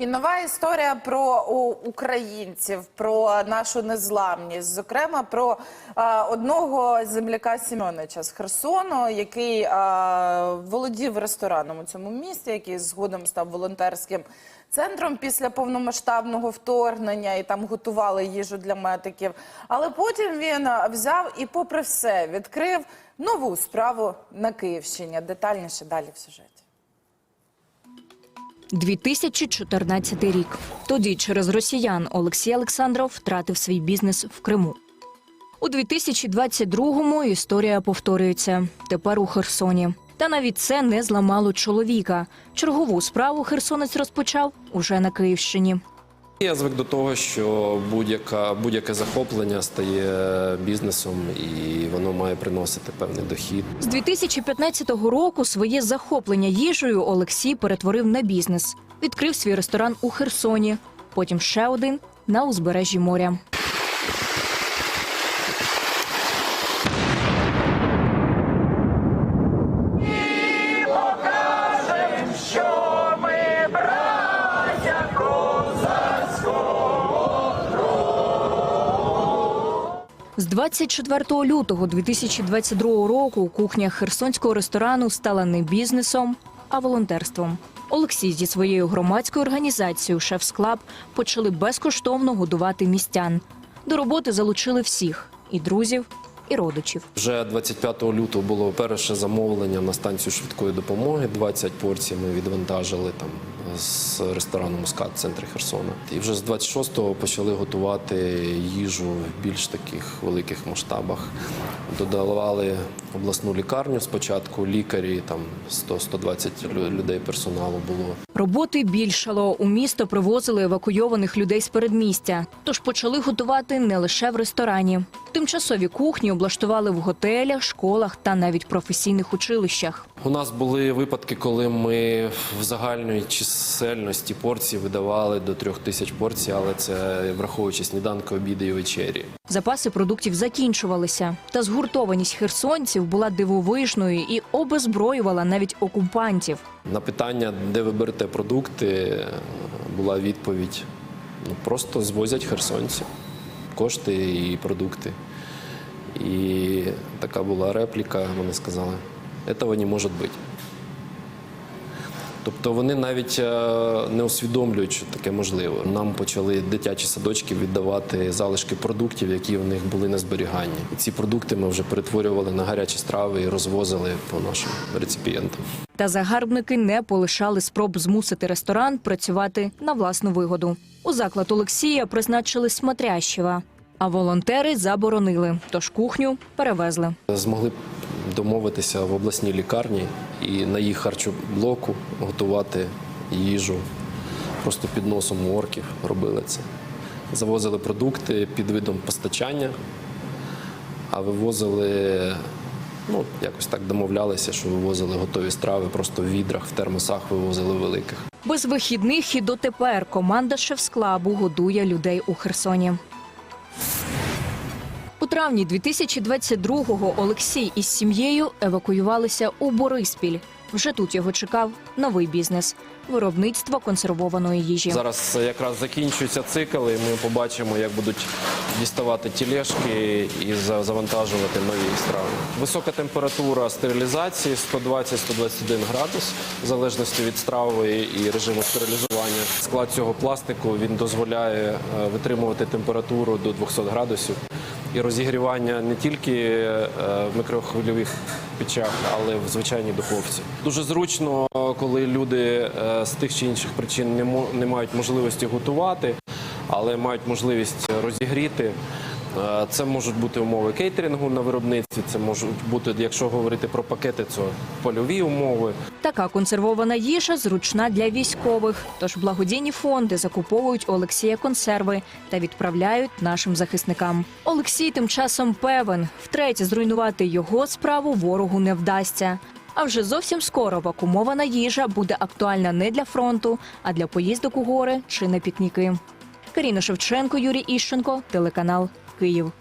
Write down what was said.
І нова історія про українців, про нашу незламність, зокрема про а, одного земляка Сімеонича з Херсону, який а, володів рестораном у цьому місті, який згодом став волонтерським центром після повномасштабного вторгнення, і там готували їжу для медиків. Але потім він взяв і, попри все, відкрив нову справу на Київщині. Детальніше далі в сюжеті. 2014 рік. Тоді через росіян Олексій Олександров втратив свій бізнес в Криму. У 2022-му історія повторюється. Тепер у Херсоні. Та навіть це не зламало чоловіка. Чергову справу херсонець розпочав уже на Київщині. Я звик до того, що будь-яке захоплення стає бізнесом і воно має приносити певний дохід. З 2015 року своє захоплення їжею Олексій перетворив на бізнес. Відкрив свій ресторан у Херсоні. Потім ще один на узбережжі моря. 24 лютого 2022 року кухня херсонського ресторану стала не бізнесом, а волонтерством. Олексій зі своєю громадською організацією «Шефс-Клаб» почали безкоштовно годувати містян. До роботи залучили всіх і друзів, і родичів. Вже 25 лютого було перше замовлення на станцію швидкої допомоги. 20 порцій ми відвантажили там з ресторану Мускат в центрі Херсона. І вже з 26-го почали готувати їжу в більш таких великих масштабах. Додавали обласну лікарню спочатку, лікарі там 100-120 людей персоналу було. Роботи більшало. У місто привозили евакуйованих людей з передмістя. Тож почали готувати не лише в ресторані. Тимчасові кухні облаштували в готелях, школах та навіть професійних училищах. У нас були випадки, коли ми в загальної чисельності порцій видавали до трьох тисяч порцій, але це враховуючи сніданки, обіди і вечері. Запаси продуктів закінчувалися, та згуртованість херсонців була дивовижною і обезброювала навіть окупантів. На питання, де ви берете продукти, була відповідь: ну просто звозять херсонці кошти і продукти. І така була репліка. Вони сказали: цього не може бути. Тобто вони навіть е, не усвідомлюють, що таке можливо. Нам почали дитячі садочки віддавати залишки продуктів, які в них були на зберіганні. І ці продукти ми вже перетворювали на гарячі страви і розвозили по нашим реципієнтам. Та загарбники не полишали спроб змусити ресторан працювати на власну вигоду. У заклад Олексія призначили смотрящего, а волонтери заборонили, тож кухню перевезли. Змогли домовитися в обласній лікарні і на їх харчоблоку готувати їжу. Просто під носом у орків робили це. Завозили продукти під видом постачання, а вивозили, ну, якось так домовлялися, що вивозили готові страви просто в відрах, в термосах вивозили великих. Без вихідних і дотепер команда шеф-склабу годує людей у Херсоні. Травні 2022-го Олексій із сім'єю евакуювалися у Бориспіль. Вже тут його чекав новий бізнес виробництво консервованої їжі. Зараз якраз закінчується цикл, і ми побачимо, як будуть діставати тілешки і за- завантажувати нові страви. Висока температура стерилізації 120-121 градус, в залежності від страви і режиму стерилізування. Склад цього пластику він дозволяє е, витримувати температуру до 200 градусів. І розігрівання не тільки е, в мікрохвильових печах, але в звичайній духовці. Дуже зручно, коли люди е, з тих чи інших причин не мають можливості готувати, але мають можливість розігріти. Е, Це можуть бути умови кейтерингу на виробництві. Це можуть бути, якщо говорити про пакети, це польові умови. Така консервована їжа зручна для військових. Тож благодійні фонди закуповують у Олексія консерви та відправляють нашим захисникам. Олексій тим часом певен, втретє зруйнувати його справу ворогу не вдасться. А вже зовсім скоро вакуумована їжа буде актуальна не для фронту, а для поїздок у гори чи на пікніки. Каріна Шевченко, Юрій Іщенко, телеканал Київ.